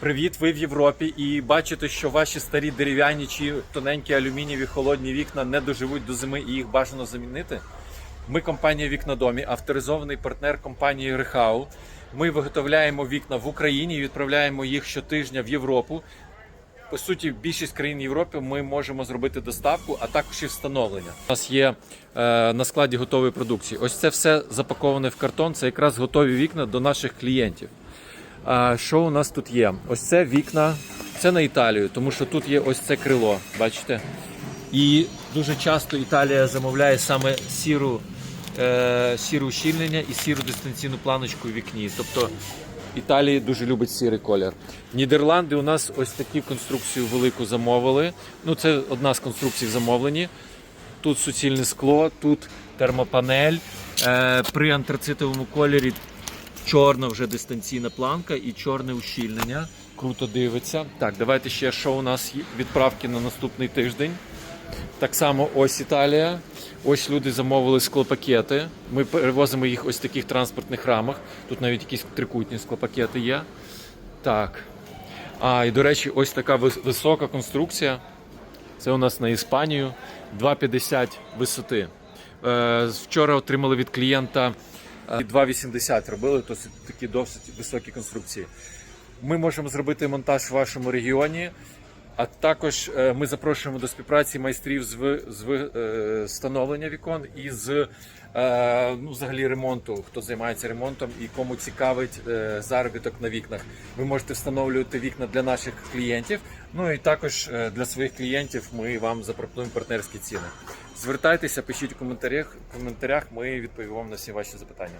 Привіт, ви в Європі і бачите, що ваші старі дерев'яні чи тоненькі алюмінієві холодні вікна не доживуть до зими і їх бажано замінити. Ми компанія Вікнодомі, авторизований партнер компанії Рехау. Ми виготовляємо вікна в Україні і відправляємо їх щотижня в Європу. По суті, більшість країн Європи ми можемо зробити доставку, а також і встановлення. У нас є е, на складі готової продукції. Ось це все запаковане в картон. Це якраз готові вікна до наших клієнтів. А що у нас тут є? Ось це вікна, це на Італію, тому що тут є ось це крило, бачите? І дуже часто Італія замовляє саме сіру, е, сіру ущільнення і сіру дистанційну планочку у вікні. Тобто Італія дуже любить сірий колір. Нідерланди у нас ось таку конструкцію велику замовили. Ну, це одна з конструкцій замовлені. Тут суцільне скло, тут термопанель. Е, при антрацитовому кольорі чорна вже дистанційна планка і чорне ущільнення. Круто дивиться. Так, давайте ще що у нас є відправки на наступний тиждень. Так само ось Італія. Ось люди замовили склопакети. Ми перевозимо їх ось в таких транспортних рамах. Тут навіть якісь трикутні склопакети є. Так. А, і до речі, ось така висока конструкція. Це у нас на Іспанію 2,50 висоти. Е, вчора отримали від клієнта 2,80 робили, то такі досить високі конструкції. Ми можемо зробити монтаж в вашому регіоні, а також е, ми запрошуємо до співпраці майстрів з, з е, встановлення вікон і з е, ну, взагалі ремонту, хто займається ремонтом і кому цікавить заробіток на вікнах. Ви можете встановлювати вікна для наших клієнтів. Ну і також для своїх клієнтів ми вам запропонуємо партнерські ціни. Звертайтеся, пишіть у коментарях. В коментарях ми відповімо на всі ваші запитання.